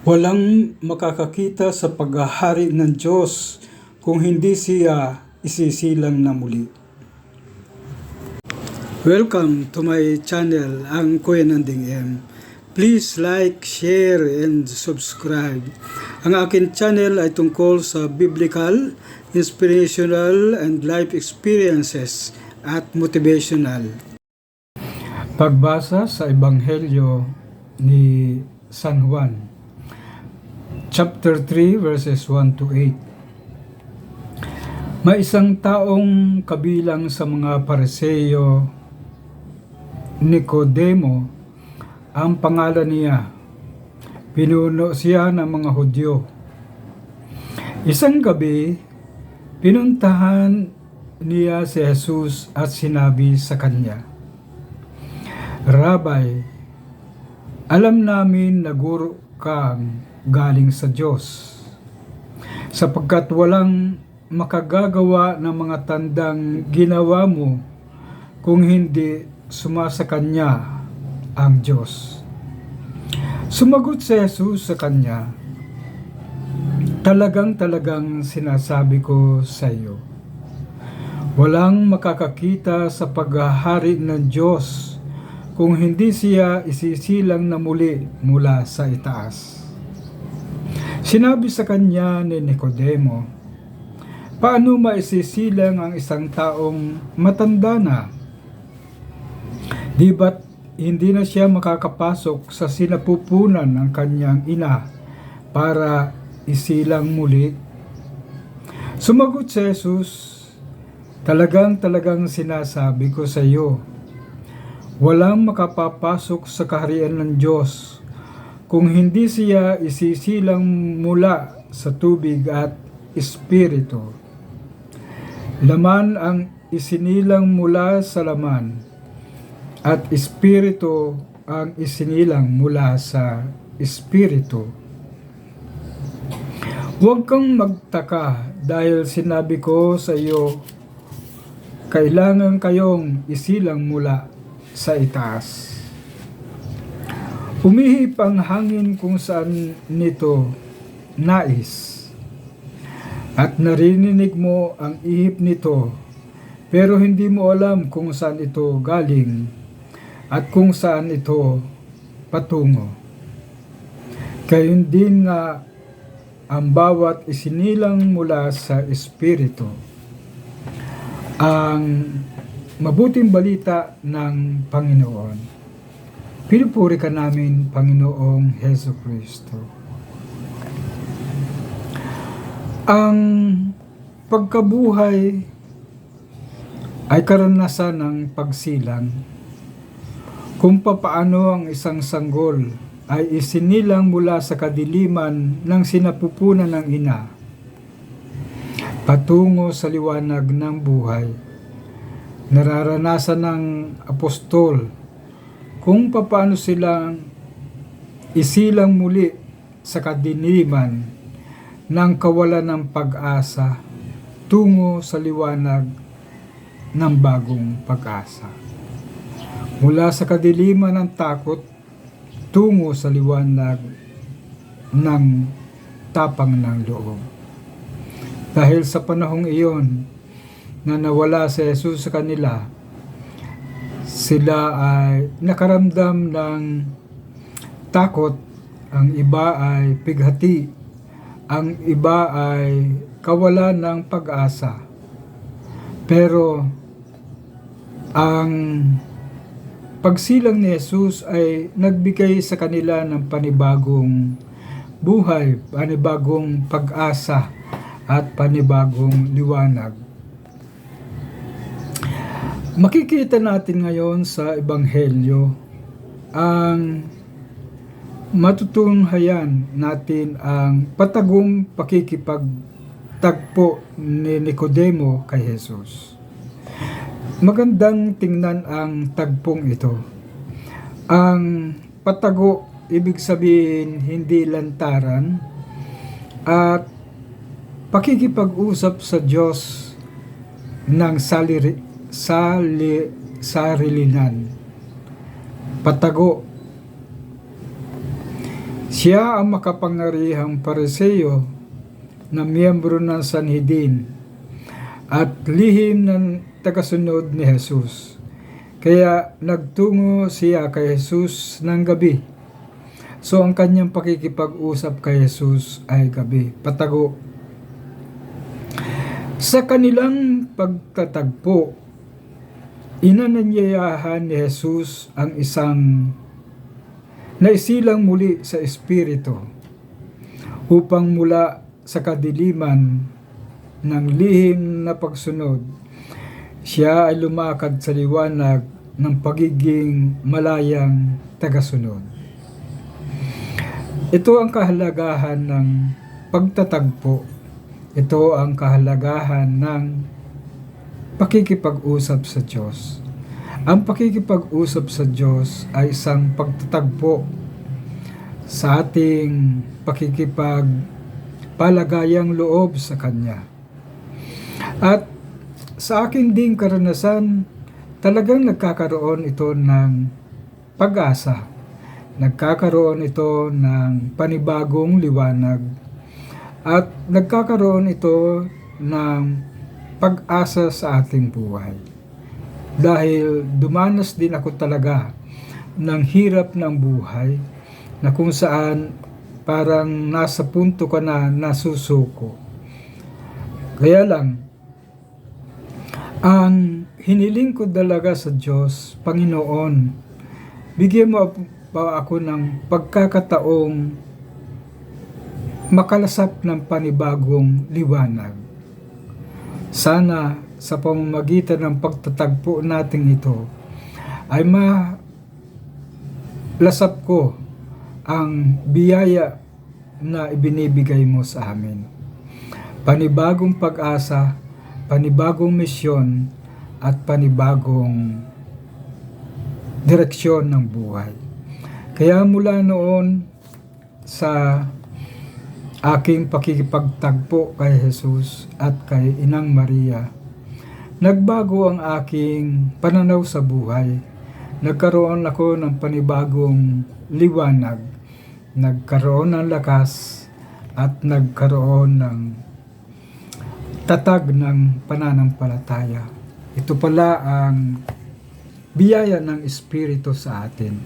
Walang makakakita sa paghahari ng Diyos kung hindi siya isisilang na muli. Welcome to my channel, ang Kuya Nanding M. Please like, share, and subscribe. Ang akin channel ay tungkol sa biblical, inspirational, and life experiences at motivational. Pagbasa sa Ebanghelyo ni San Juan, chapter 3 verses 1 to 8. May isang taong kabilang sa mga Pareseyo, Nicodemo, ang pangalan niya. Pinuno siya ng mga Hudyo. Isang gabi, pinuntahan niya si Jesus at sinabi sa kanya, Rabay, alam namin na guro kang galing sa Diyos, sapagkat walang makagagawa ng mga tandang ginawa mo kung hindi sumasa kanya ang Diyos. Sumagot si Jesus sa kanya, Talagang talagang sinasabi ko sa iyo, walang makakakita sa paghahari ng Diyos kung hindi siya isisilang na muli mula sa itaas. Sinabi sa kanya ni Nicodemo, Paano maisisilang ang isang taong matanda na? Di ba't hindi na siya makakapasok sa sinapupunan ng kanyang ina para isilang muli? Sumagot si Jesus, Talagang talagang sinasabi ko sa iyo, walang makapapasok sa kaharian ng Diyos kung hindi siya isisilang mula sa tubig at espiritu. Laman ang isinilang mula sa laman at espiritu ang isinilang mula sa espiritu. Huwag kang magtaka dahil sinabi ko sa iyo, kailangan kayong isilang mula sa itaas. Umihip ang hangin kung saan nito nais. At narinig mo ang ihip nito, pero hindi mo alam kung saan ito galing at kung saan ito patungo. Gayon din nga ang bawat isinilang mula sa Espiritu ang mabuting balita ng Panginoon. Pinupuri ka namin, Panginoong Heso Kristo. Ang pagkabuhay ay karanasan ng pagsilang kung papaano ang isang sanggol ay isinilang mula sa kadiliman ng sinapupunan ng ina patungo sa liwanag ng buhay. Nararanasan ng apostol kung paano silang isilang muli sa kadiliman ng kawalan ng pag-asa tungo sa liwanag ng bagong pag-asa. Mula sa kadiliman ng takot tungo sa liwanag ng tapang ng loob. Dahil sa panahong iyon na nawala si Jesus sa kanila, sila ay nakaramdam ng takot, ang iba ay pighati, ang iba ay kawalan ng pag-asa. Pero ang pagsilang ni Jesus ay nagbigay sa kanila ng panibagong buhay, panibagong pag-asa at panibagong liwanag. Makikita natin ngayon sa Ebanghelyo ang matutunghayan natin ang patagong pakikipagtagpo ni Nicodemo kay Jesus. Magandang tingnan ang tagpong ito. Ang patago, ibig sabihin hindi lantaran, at pakikipag-usap sa Diyos ng saliri, sali, sarilinan. Patago, Siya ang makapangyarihang pareseyo na miyembro ng Sanhedrin at lihim ng tagasunod ni Jesus. Kaya nagtungo siya kay Jesus ng gabi. So ang kanyang pakikipag-usap kay Jesus ay gabi, patago. Sa kanilang pagtatagpo, inananyayahan ni Jesus ang isang naisilang muli sa Espiritu upang mula sa kadiliman ng lihim na pagsunod, siya ay lumakad sa liwanag ng pagiging malayang tagasunod. Ito ang kahalagahan ng pagtatagpo. Ito ang kahalagahan ng pakikipag-usap sa Diyos. Ang pakikipag-usap sa Diyos ay isang pagtatagpo sa ating pakikipag palagayang loob sa Kanya. At sa aking ding karanasan, talagang nagkakaroon ito ng pag-asa. Nagkakaroon ito ng panibagong liwanag. At nagkakaroon ito ng pag-asa sa ating buhay. Dahil dumanas din ako talaga ng hirap ng buhay na kung saan parang nasa punto ka na nasusuko. Kaya lang, ang hiniling ko talaga sa Diyos, Panginoon, bigyan mo pa ako ng pagkakataong makalasap ng panibagong liwanag. Sana sa pamamagitan ng pagtatagpo natin ito ay malasap ko ang biyaya na ibinibigay mo sa amin. Panibagong pag-asa, panibagong misyon, at panibagong direksyon ng buhay. Kaya mula noon sa aking pakikipagtagpo kay Jesus at kay Inang Maria, nagbago ang aking pananaw sa buhay. Nagkaroon ako ng panibagong liwanag, nagkaroon ng lakas, at nagkaroon ng tatag ng pananampalataya. Ito pala ang biyaya ng Espiritu sa atin.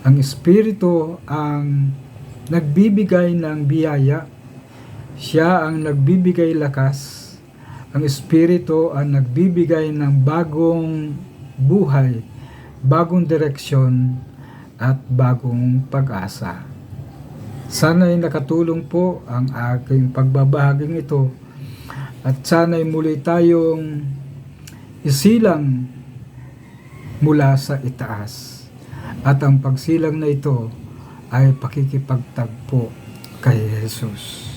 Ang Espiritu ang nagbibigay ng biyaya. Siya ang nagbibigay lakas. Ang Espiritu ang nagbibigay ng bagong buhay, bagong direksyon, at bagong pag-asa. Sana'y nakatulong po ang aking pagbabahaging ito at sana'y muli tayong isilang mula sa itaas. At ang pagsilang na ito ay pakikipagtagpo kay Jesus.